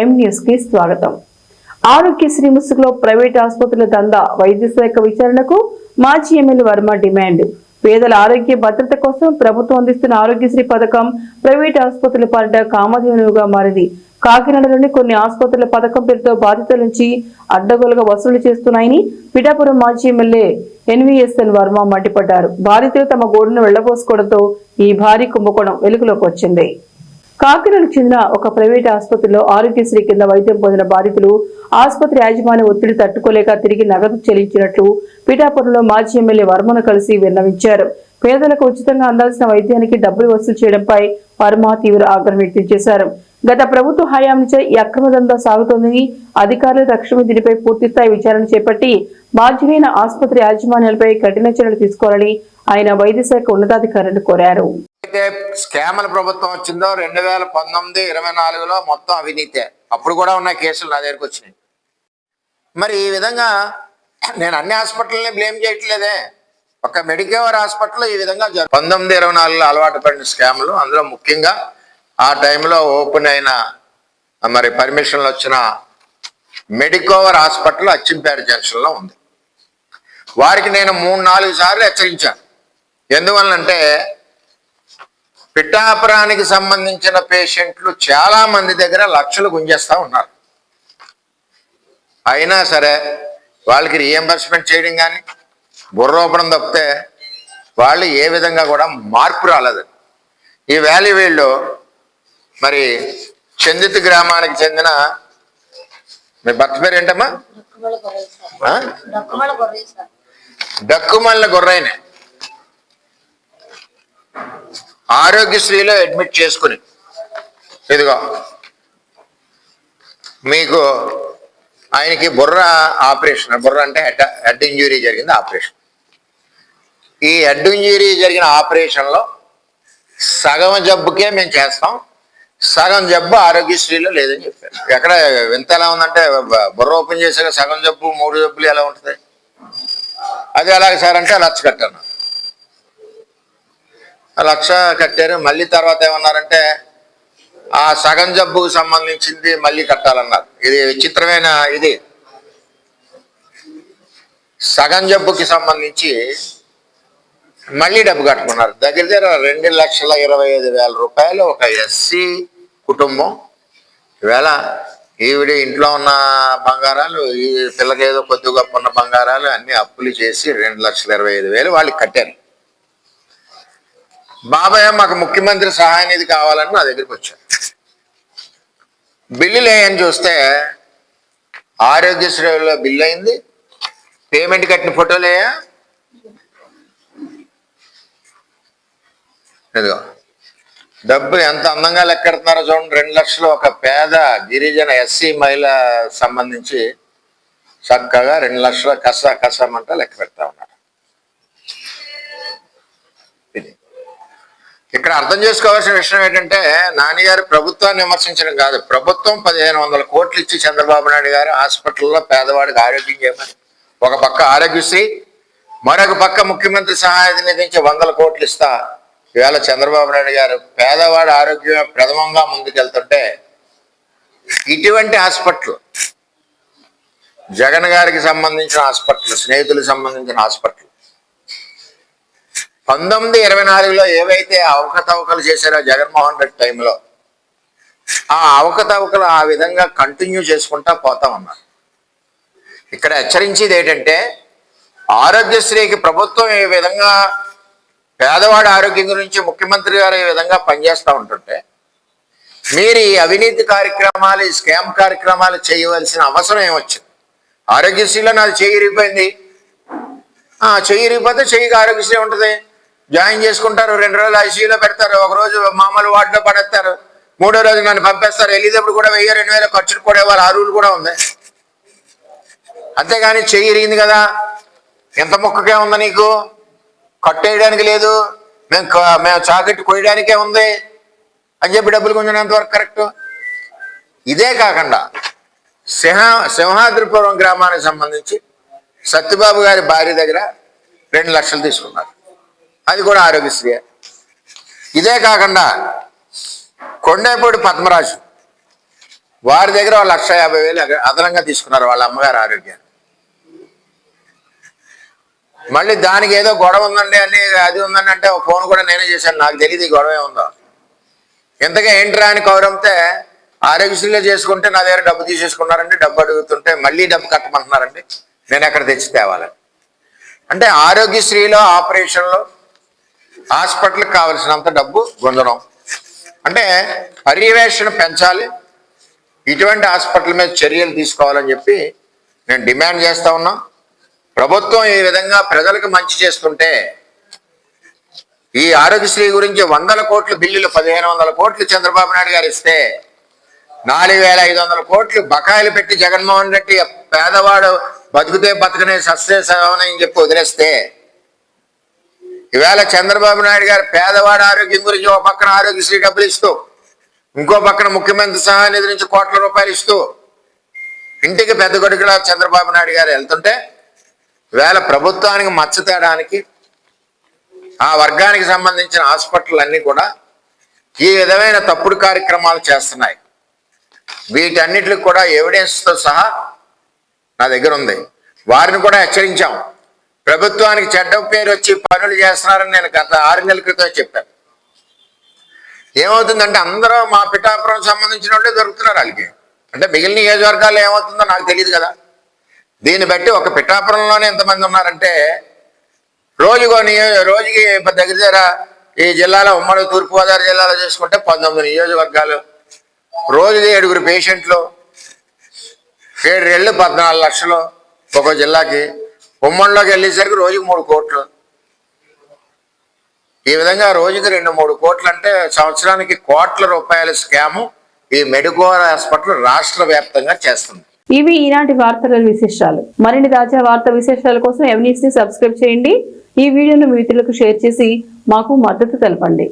ఎం న్యూస్కి స్వాగతం. ఆరోగ్యశ్రీ ముసుగులో ప్రైవేట్ ఆసుపత్రుల దందా వైద్య శాఖ విచారణకు మాజీ ఎమ్మెల్యే వర్మ డిమాండ్. పేదల ఆరోగ్య భద్రత కోసం ప్రభుత్వం అందిస్తున్న ఆరోగ్యశ్రీ పథకం ప్రైవేట్ ఆసుపత్రుల పాలిట కామధేనువుగా మారింది. కాకినాడలోని కొన్ని ఆసుపత్రుల పథకం పేరుతో బాధితుల నుంచి అడ్డగోలుగా వసూలు చేస్తున్నాయని పిఠాపురం మాజీ ఎమ్మెల్యే ఎన్వీఎస్ఎన్ వర్మ మండిపడ్డారు. బాధితులు తమ గోడును వెళ్ళబోసుకోవడంతో ఈ భారీ కుంభకోణం వెలుగులోకి వచ్చింది. కాకినాడకు చెందిన ఒక ప్రైవేట్ ఆసుపత్రిలో ఆరోగ్యశ్రీ కింద వైద్యం పొందిన బాధితులు ఆసుపత్రి యాజమాన్య ఒత్తిడి తట్టుకోలేక తిరిగి నగదు చెల్లించినట్లు పిఠాపురంలో మాజీ ఎమ్మెల్యే వర్మను కలిసి విన్నవించారు. పేదలకు ఉచితంగా అందాల్సిన వైద్యానికి డబ్బులు వసూలు చేయడంపై వర్మ తీవ్ర ఆగ్రహం వ్యక్తం చేశారు. గత ప్రభుత్వ హయాం నుంచే ఈ అక్రమ దందా సాగుతోందని అధికారులు తక్షణమే దీనిపై పూర్తిస్థాయి విచారణ చేపట్టి బాధ్యులైన ఆసుపత్రి యాజమాన్యాలపై కఠిన చర్యలు తీసుకోవాలని ఆయన వైద్య శాఖ ఉన్నతాధికారులను కోరారు. అయితే స్కామ్ల ప్రభుత్వం వచ్చిందో రెండు వేల పంతొమ్మిది ఇరవై నాలుగులో మొత్తం అవినీతే. అప్పుడు కూడా ఉన్న కేసులు నా దగ్గరకు వచ్చినాయి. మరి ఈ విధంగా నేను అన్ని హాస్పిటల్ని బ్లేమ్ చేయట్లేదే. ఒక మెడికేవర్ హాస్పిటల్ ఈ విధంగా పంతొమ్మిది ఇరవై నాలుగులో అలవాటు పడిన స్కామ్లు అందులో ముఖ్యంగా ఆ టైంలో ఓపెన్ అయిన మరి పర్మిషన్లు వచ్చిన మెడికోవర్ హాస్పిటల్ అచ్చింపేట జంక్షన్లో ఉంది. వారికి నేను మూడు నాలుగు సార్లు హెచ్చరించాను. ఎందువల్లంటే పిఠాపురానికి సంబంధించిన పేషెంట్లు చాలా మంది దగ్గర లక్షలు గుంజేస్తా ఉన్నారు. అయినా సరే వాళ్ళకి రియంబర్స్మెంట్ చేయడం కానీ బుర్రోపడం తప్పితే వాళ్ళు ఏ విధంగా కూడా మార్పు రాలేదు. ఈ వ్యాలీ వీళ్ళు మరి చందిత్ గ్రామానికి చెందిన మీ భర్త పేరు ఏంటమ్మా? డక్కుమల్ల గొర్రైనే. ఆరోగ్యశ్రీలో అడ్మిట్ చేసుకుని. ఇదిగో మీకు ఆయనకి బుర్ర ఆపరేషన్ బుర్ర అంటే హెడ్ హెడ్ ఇంజురీ జరిగింది ఆపరేషన్ ఈ హెడ్ ఇంజురీ జరిగిన ఆపరేషన్లో సగం జబ్బుకే మేము చేస్తాం సగం జబ్బు ఆరోగ్యశ్రీలో లేదని చెప్పారు. ఎక్కడ వింత ఎలా ఉందంటే బుర్ర ఓపెన్ చేసాక సగం జబ్బు మూడు జబ్బులు ఎలా ఉంటుంది అది ఎలాగ సార్ అంటే లచ్చ కట్టాను లక్ష కట్టారు. మళ్ళీ తర్వాత ఏమన్నారంటే ఆ సగం జబ్బుకు సంబంధించింది మళ్ళీ కట్టాలన్నారు. ఇది విచిత్రమైన ఇది. సగం జబ్బుకి సంబంధించి మళ్ళీ డబ్బు కట్టుకున్నారు. దగ్గర దగ్గర రెండు లక్షల ఇరవై ఐదు వేల రూపాయలు ఒక ఎస్సీ కుటుంబం. ఈవేళ ఈవిడ ఇంట్లో ఉన్న బంగారాలు ఈ పిల్లకి ఏదో కొద్ది గొప్ప ఉన్న బంగారాలు అన్ని అప్పులు చేసి రెండు లక్షల ఇరవై ఐదు వేలు వాళ్ళకి కట్టారు. బాబాయ్ మాకు ముఖ్యమంత్రి సహాయ నిధి కావాలని నా దగ్గరికి వచ్చారు. బిల్లు లేయని చూస్తే ఆరోగ్యశ్రీలో బిల్లు అయింది. పేమెంట్ కట్టిన ఫోటోలేయా ఇదిగో. డబ్బు ఎంత అందంగా లెక్కెడుతున్నారో చూడండి. రెండు లక్షలు ఒక పేద గిరిజన ఎస్సీ మహిళ సంబంధించి చక్కగా రెండు లక్షల కస కసమంట లెక్క పెడతా ఉన్నారు. ఇక్కడ అర్థం చేసుకోవాల్సిన విషయం ఏంటంటే నాన్నగారు ప్రభుత్వాన్ని విమర్శించడం కాదు. ప్రభుత్వం పదిహేను వందల కోట్లు ఇచ్చి చంద్రబాబు నాయుడు గారు హాస్పిటల్లో పేదవాడికి ఆరోగ్యం చేయమని. ఒక పక్క ఆరోగ్యశ్రీ మరొక పక్క ముఖ్యమంత్రి సహాయ నిధించి వందల కోట్లు ఇస్తా. ఇవాళ చంద్రబాబు నాయుడు గారు పేదవాడి ఆరోగ్యం ప్రథమంగా ముందుకెళ్తుంటే ఇటువంటి హాస్పిటల్ జగన్ గారికి సంబంధించిన హాస్పిటల్ స్నేహితులకు సంబంధించిన హాస్పిటల్ పంతొమ్మిది ఇరవై నాలుగులో ఏవైతే అవకతవకలు చేశారో జగన్మోహన్ రెడ్డి టైంలో ఆ అవకతవకలు ఆ విధంగా కంటిన్యూ చేసుకుంటా పోతా ఉన్నారు. ఇక్కడ హెచ్చరించేది ఏంటంటే ఆరోగ్యశ్రీకి ప్రభుత్వం ఏ విధంగా పేదవాడి ఆరోగ్యం గురించి ముఖ్యమంత్రి గారు ఈ విధంగా పనిచేస్తూ ఉంటుంటే మీరు ఈ అవినీతి కార్యక్రమాలు ఈ స్కామ్ కార్యక్రమాలు చేయవలసిన అవసరం ఏమొచ్చింది? ఆరోగ్యశ్రీలో నాది చేయిరిపోయింది చేయిరిపోతే చెయ్యి చెయ్యికి ఆరోగ్యశ్రీ ఉంటుంది. జాయిన్ చేసుకుంటారు రెండు రోజులు ఐసీయూలో పెడతారు ఒక రోజు మామూలు వార్డులో పడేస్తారు మూడో రోజు నన్ను పంపేస్తారు వెళ్ళేటప్పుడు కూడా వెయ్యి రెండు వేల ఖర్చులు కూడా ఇవ్వాలి ఆ రూల్ కూడా ఉంది. అంతేగాని చెయ్యి ఇరిగింది కదా ఎంత మొక్కకే ఉంది నీకు? కట్టేయడానికి లేదు మేము మేము చాకెట్ కొయ్యడానికే ఉంది అని చెప్పి డబ్బులు కొంచెం వరకు కరెక్ట్? ఇదే కాకుండా సింహ సింహాద్రిపురం గ్రామానికి సంబంధించి సత్యబాబు గారి భార్య దగ్గర రెండు లక్షలు తీసుకున్నారు. అది కూడా ఆరోగ్యశ్రీ. ఇదే కాకుండా కొండేపూడి పద్మరాజు వారి దగ్గర లక్ష యాభై వేలు అదనంగా తీసుకున్నారు వాళ్ళ అమ్మగారు ఆరోగ్యాన్ని. మళ్ళీ దానికి ఏదో గొడవ ఉందండి అని అది ఉందండి అంటే ఒక ఫోన్ కూడా నేనే చేశాను. నాకు తెలియదు ఈ గొడవ ఉందో ఇంతగా ఏంట్రా అని కౌరంతే ఆరోగ్యశ్రీలో చేసుకుంటే నా దగ్గర డబ్బు తీసేసుకున్నారండి డబ్బు అడుగుతుంటే మళ్ళీ డబ్బు కట్టమంటున్నారండి. నేను ఎక్కడ తెచ్చి తేవాలని. అంటే ఆరోగ్యశ్రీలో ఆపరేషన్లో హాస్పిటల్కి కావలసినంత డబ్బు గుంజడం అంటే పర్యవేక్షణ పెంచాలి. ఇటువంటి హాస్పిటల్ మీద చర్యలు తీసుకోవాలని చెప్పి నేను డిమాండ్ చేస్తూ ఉన్నా. ప్రభుత్వం ఈ విధంగా ప్రజలకు మంచి చేస్తుంటే ఈ ఆరోగ్యశ్రీ గురించి వందల కోట్లు బిల్లులు పదిహేను వందల కోట్లు చంద్రబాబు నాయుడు గారు ఇస్తే నాలుగు వేల ఐదు వందల కోట్లు బకాయిలు పెట్టి జగన్మోహన్ రెడ్డి పేదవాడు బతుకుతే బతకనే సస్తే సవనని చెప్పి వదిలేస్తే ఈవేళ చంద్రబాబు నాయుడు గారు పేదవాడు ఆరోగ్యం గురించి ఒక పక్కన ఆరోగ్యశ్రీ డబ్బులు ఇస్తూ ఇంకో పక్కన ముఖ్యమంత్రి సహాయ నిధి నుంచి కోట్ల రూపాయలు ఇస్తూ ఇంటికి పెద్ద కొడుకులా చంద్రబాబు నాయుడు గారు వెళ్తుంటే వేళ ప్రభుత్వానికి మచ్చ తేడానికి ఆ వర్గానికి సంబంధించిన హాస్పిటల్ అన్నీ కూడా ఈ విధమైన తప్పుడు కార్యక్రమాలు చేస్తున్నాయి. వీటన్నిటికి కూడా ఎవిడెన్స్తో సహా నా దగ్గర ఉంది. వారిని కూడా హెచ్చరించాం. ప్రభుత్వానికి చెడ్డ పేరు వచ్చి పనులు చేస్తున్నారని నేను గత ఆరు నెలల క్రితం చెప్పాను. ఏమవుతుందంటే అందరూ మా పిఠాపురం సంబంధించిన వాళ్ళే దొరుకుతున్నారు వాళ్ళకి. అంటే మిగిలిన నియోజకవర్గాలు ఏమవుతుందో నాకు తెలియదు కదా. దీన్ని బట్టి ఒక పిఠాపురంలోనే ఎంతమంది ఉన్నారంటే రోజుకో నియో రోజుకి దగ్గర దగ్గర ఈ జిల్లాలో ఉమ్మడి తూర్పుగోదావరి జిల్లాలో చూసుకుంటే పంతొమ్మిది నియోజకవర్గాలు రోజుకి ఏడుగురు పేషెంట్లు ఏడు రెళ్ళు పద్నాలుగు లక్షలు ఒక్కో జిల్లాకి. ఉమ్మడిలోకి వెళ్ళేసరికి రోజుకి మూడు కోట్లు. ఈ విధంగా రోజుకి రెండు మూడు కోట్లు అంటే సంవత్సరానికి కోట్ల రూపాయల స్కాము ఈ మెడికోర్ హాస్పిటల్ రాష్ట్ర వ్యాప్తంగా చేస్తుంది. ఇవి ఈనాటి వార్తల విశేషాలు. మరిన్ని తాజా వార్త విశేషాల కోసం ఎవనీస్ని సబ్స్క్రైబ్ చేయండి. ఈ వీడియోను మీ మిత్రులకు షేర్ చేసి మాకు మద్దతు తెలపండి.